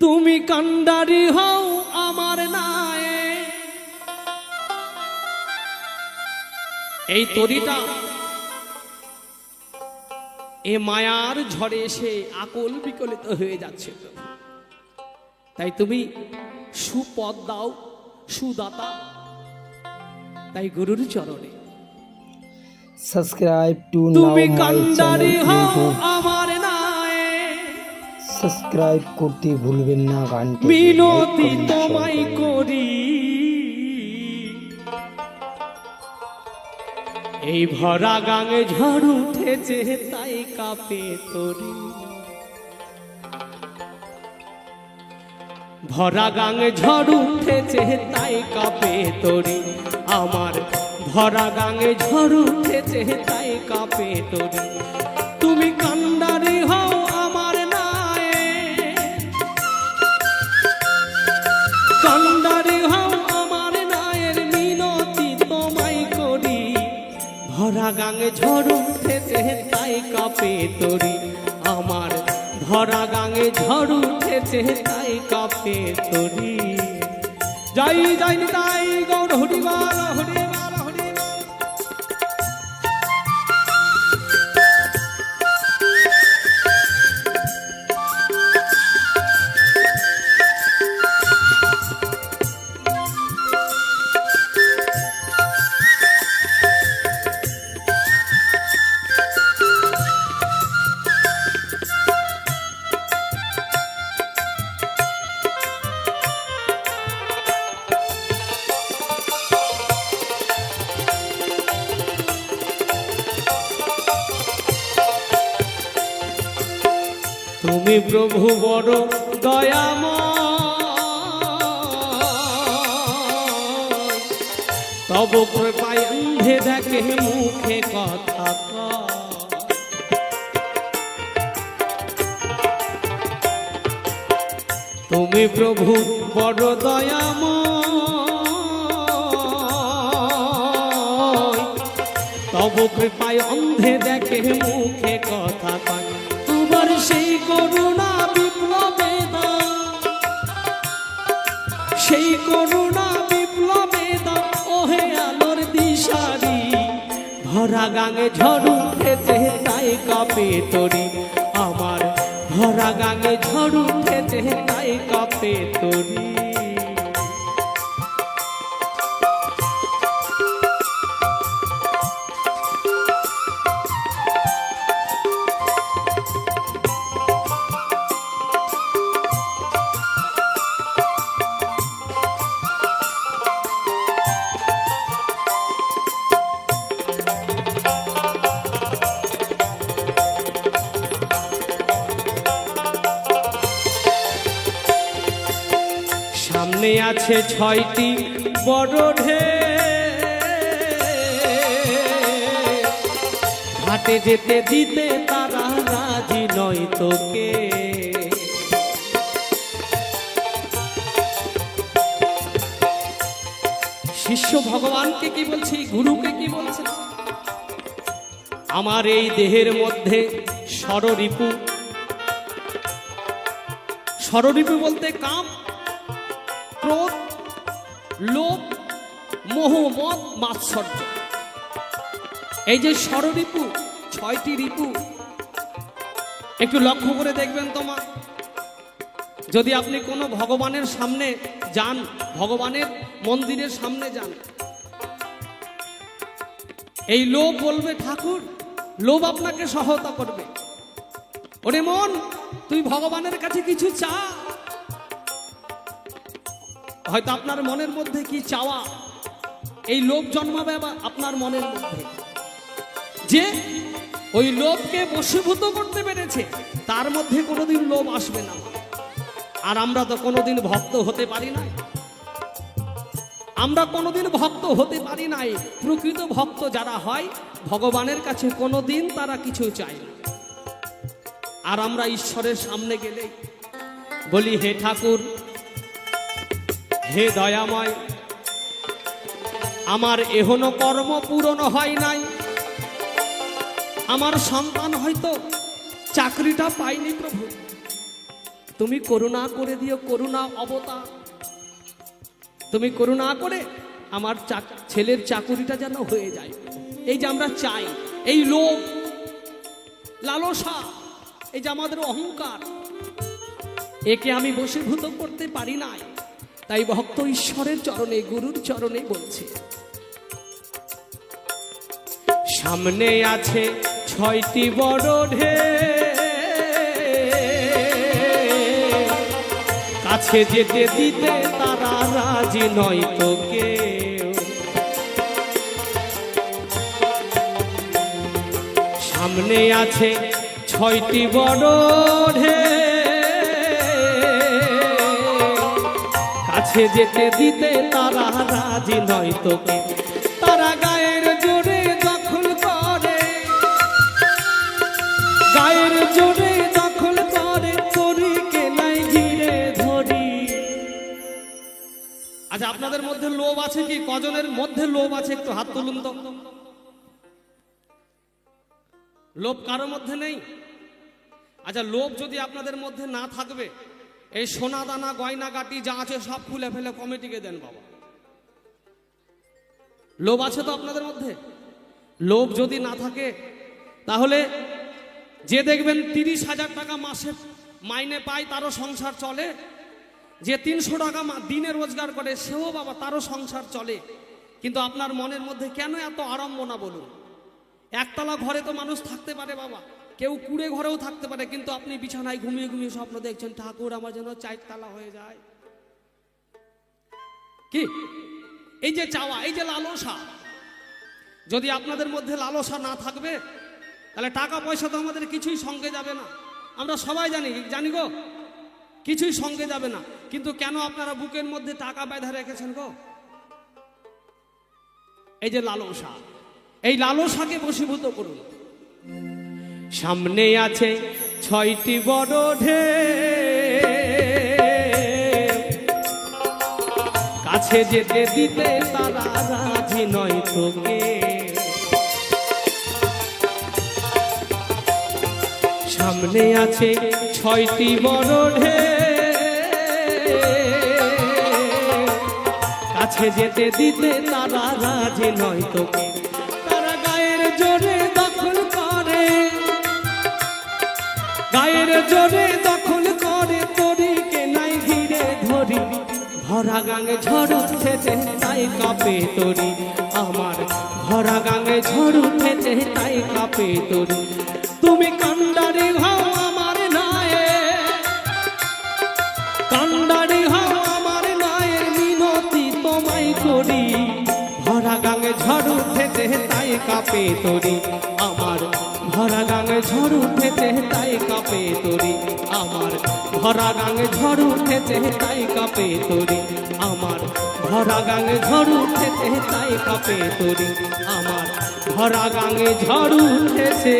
তুমি কান্ডারি হও আমার নায়ে। এই তরিটা এ মায়ার ঝড়ে এসে আকল বিকলিত হয়ে যাচ্ছে তাই তুমি সুপদ দাও সুদাতা। তাই গুরুর চরণে। To now তুমি my সাবস্ক্রাইব করতে ভুলবেন না গানটি মিনতি তোমায় করি। এই ভরা গাঙে ঝড় উঠেছে তাই কাপে তরি। ভরা গাঙে ঝড় উঠেছে তাই কাপে তরি। আমার ভরা গাঙে ঝড় উঠেছে তাই কাপে তরি। তুমি কান্ডারি হও গাঙে ঝড় উঠেছে, তাই কাপে তরি। আমার ধরা গাঙে ঝড় উঠেছে, তাই কাপে তরি। যাই যাইনি তাই গৌর হরিবার হরিবার তুমি প্রভু বড় দয়াময় তব কৃপায় অন্ধে দেখে মুখে কথা। তুমি প্রভু বড় দয়াময় তব কৃপায় অন্ধে দেখে মুখে কথা সেই করুণা বিপ্লবে সেই করুণা বিপ্লবে ওহে আলোর দিশারি। ভরা গাঙে ঝড় উঠেছে তাই কাপে তরি। আমার ভরা গাঙে ঝড় উঠেছে তাই কাপে তরি। আছে ছয়টি বড় ঢে ঘাটে যেতে দিতে তারা রাজি নয় তোকে। শিষ্য ভগবানকে কি বলছে, গুরুকে কি বলছে? আমার এই দেহের মধ্যে ষড়রিপু ষড়রিপু বলতে কাম। ক্রোধ, লোভ, মোহ, মদ, মাৎসর্য। এই যে ষড়রিপু ছয়টি রিপু, একটু লক্ষ্য করে দেখবেন তোমার। যদি আপনি কোনো ভগবানের সামনে যান, ভগবানের মন্দিরের সামনে যান, এই লোভ বলবে, ঠাকুর, লোভ আপনাকে সহায়তা করবে। ওরে মন, তুই ভগবানের কাছে কিছু চা হয়তো আপনার মনের মধ্যে কি চাওয়া? এই লোভ জন্মাবে আপনার মনের মধ্যে। যে ওই লোভকে বশীভূত করতে পেরেছে, তার মধ্যে কোনোদিন লোভ আসবে না। আর আমরা তো কোনোদিন ভক্ত হতে পারি নাই। আমরা কোনোদিন ভক্ত হতে পারি নাই। প্রকৃত ভক্ত যারা হয়, ভগবানের কাছে কোনোদিন তারা কিছু চায় না। আর আমরা ঈশ্বরের সামনে গেলে বলি, হে ঠাকুর হে দয়াময়, আমার এহনো কর্ম পূরণ হয় নাই। আমার সন্তান হয়তো চাকরিটা পাইনি প্রভু। তুমি করুণা করে দিও, করুণা অবতার। তুমি করুণা করে আমার ছেলের চাকুরিটা যেন হয়ে যায়। এই যে আমরা চাই, এই লোভ, লালসা, এই যে আমাদের অহংকার, একে আমি বশীভূত করতে পারি নাই। তাই ভক্ত ঈশ্বরের চরণে, গুরুর চরণে বলছে। সামনে আছে ছয়টি বড় ঢে কাছে যেতে দিতে তারা রাজি নয় তোকে সামনে আছে ছয়টি বড় ঢে কাছে যেতে দিতে তারা রাজি নয় তোকে। তারা গায়ের জোরে দখল করে। গায়ের জোরে আচ্ছা আপনাদের মধ্যে লোভ আছে কি? কজনের মধ্যে লোভ আছে? একটু হাত তুলুন তো। লোভ কারও মধ্যে নেই? আচ্ছা লোভ যদি আপনাদের মধ্যে না থাকবে এই সোনা দানা, গয়না গাটি যা আছে সব খুলে ফেলে কমিটিকে দেন বাবা। লোভ আছে তো আপনাদের মধ্যে? লোভ যদি না থাকে, তাহলে যে দেখবেন তিরিশ হাজার টাকা মাসে মাইনে পায়, তারও সংসার চলে। যে তিনশো টাকা দিনে রোজগার করে, সেও বাবা তারও সংসার চলে। কিন্তু আপনার মনের মধ্যে কেন এত আড়ম্বনা বলুন? একতলা ঘরে তো মানুষ থাকতে পারে বাবা। কেউ কুড়ে ঘরেও থাকতে পারে, কিন্তু আপনি বিছানায় ঘুমিয়ে ঘুমিয়ে স্বপ্ন দেখছেন, ঠাকুর আমার যেন চারতলা হয়ে যায়। কি? এই যে চাওয়া, এই যে লালসা। যদি আপনাদের মধ্যে লালসা না থাকবে, তাহলে টাকা পয়সা তো আমাদের কিছুই সঙ্গে যাবে না। আমরা সবাই জানি জানি গো, কিছুই সঙ্গে যাবে না। কিন্তু কেন আপনারা বুকের মধ্যে টাকা বেঁধে রেখেছেন গো? এই যে লালসা, এই লালসাকে বশীভূত করুন। সামনে আছে ছয়টি বড় ঢে কাছে যেতে দিতে তারা রাজি নয় তোকে। সামনে আছে ছয়টি বড় ঢে কাছে যেতে দিতে তারা রাজি নয় তোকে। গায়ের জোরে দখল করে তরিকে নাই ঘিরে ধরি। ভরা গাঙে ঝড় উঠেছে তাই কাঁপে তরি। আমার ভরা গাঙে ঝড় উঠেছে তাই কাঁপে তরি। তুমি কান্ডারি হও আমার নায়ে। কান্ডারি হও আমার নায়ের মিনতি তোমায় করি। ভরা গাঙে ঝড় উঠেছে তাই কাঁপে তরি। আমার ভরা গাঙে ঝড় উঠেছে, তাই কাঁপে তরি। আমার ভরা গাঙে ঝড় উঠেছে, তাই কাঁপে তরি। আমার ভরা গাঙে ঝড় উঠেছে, তাই কাঁপে তরি। আমার ভরা গাঙে ঝড় উঠেছে।